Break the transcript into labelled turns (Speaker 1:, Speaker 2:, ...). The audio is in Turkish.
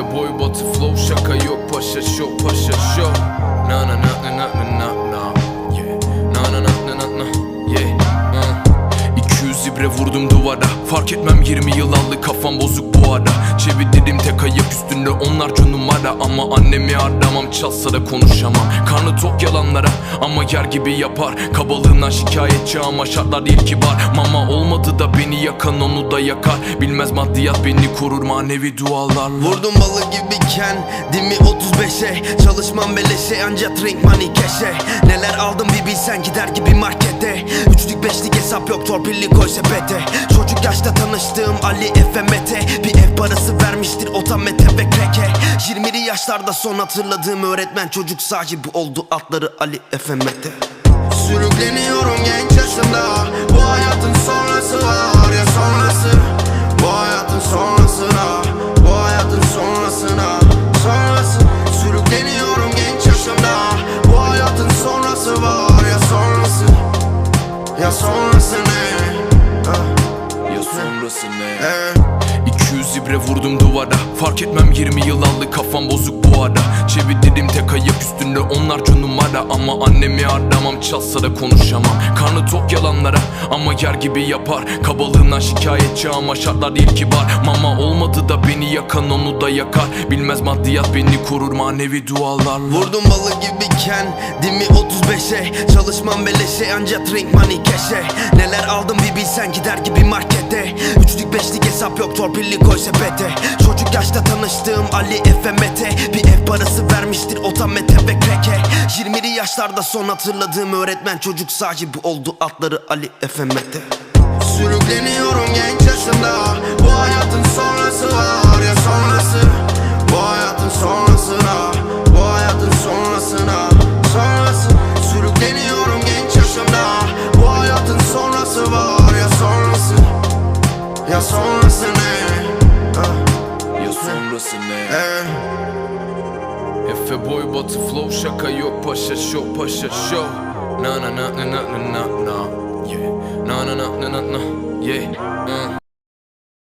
Speaker 1: Efe boy batı flow şaka yok paşa show paşa show. Na na na na na na na na Yeah. Na na na na na na Yeah. Uh. 200 ibre vurdum duvara. Fark etmem 20 yıl aldı kafam bozuk bu ara. Çevirdim tek ayak üstünde onlarca numara. Ama annemi aramam çalsa da konuşamam. Karnı tok yalanlara ama yer gibi yapar. Kabalığından şikayetçi ama şartlar değil kibar. Mama olmadı da beni yakan onu da yakar. Bilmez maddiyat beni korur manevi dualarla.
Speaker 2: Vurdum balı gibiyken Dimi 35'e Çalışmam beleşe anca drink money keşe Neler aldım bir bilsen gider gibi hesap yok torpilli koy sepete. Çocuk yaşta tanıştığım Ali Efe Mete. Bir ev parası vermiştir otamete ve kreke 20'li yaşlarda son hatırladığım öğretmen Çocuk sahibi oldu adları Ali Efe Mete. Sürükleniyorum genç yaşımda Sonrası ne?
Speaker 1: Sonrası ne?
Speaker 2: eh.
Speaker 1: 200 ibre vurdum duvara. Fark etmem 20 yıl aldı kafam bozuk bu ara. Çevirdim tek ayak üstünde onlarca numara. Ama annemi aramam çalsa da konuşamam. Karnı tok yalanlara ama yer gibi yapar. Kabalığından şikayetçi ama şartlar değil kibar. Mama olmadı da beni yakan onu da yakar. Bilmez maddiyat beni korur manevi dualarla.
Speaker 2: Vurdum balı gibiyken Dimi 35'e Çalışmam beleşe anca drink money keşe Neler aldım bir bilsen gider gibi markete hesap yok torpilli koy sepete. Çocuk yaşta tanıştığım Ali Efe Mete. Bir ev parası vermiştir otamete ve kreke 20'li yaşlarda son hatırladığım öğretmen Çocuk sahibi oldu adları Ali Efe Mete. Sürükleniyorum genç yaşımda. Bu hayatın sonrası var ya sonrası. Bu hayatın sonrasına Bu hayatın sonrasına Sonrası. Sürükleniyorum genç yaşımda. Bu hayatın sonrası var ya sonrası. Ya sonrası
Speaker 1: Ya sonrası ne?
Speaker 2: eh.
Speaker 1: Efe boy batı flow şaka yok paşa show paşa show Na na na na na na na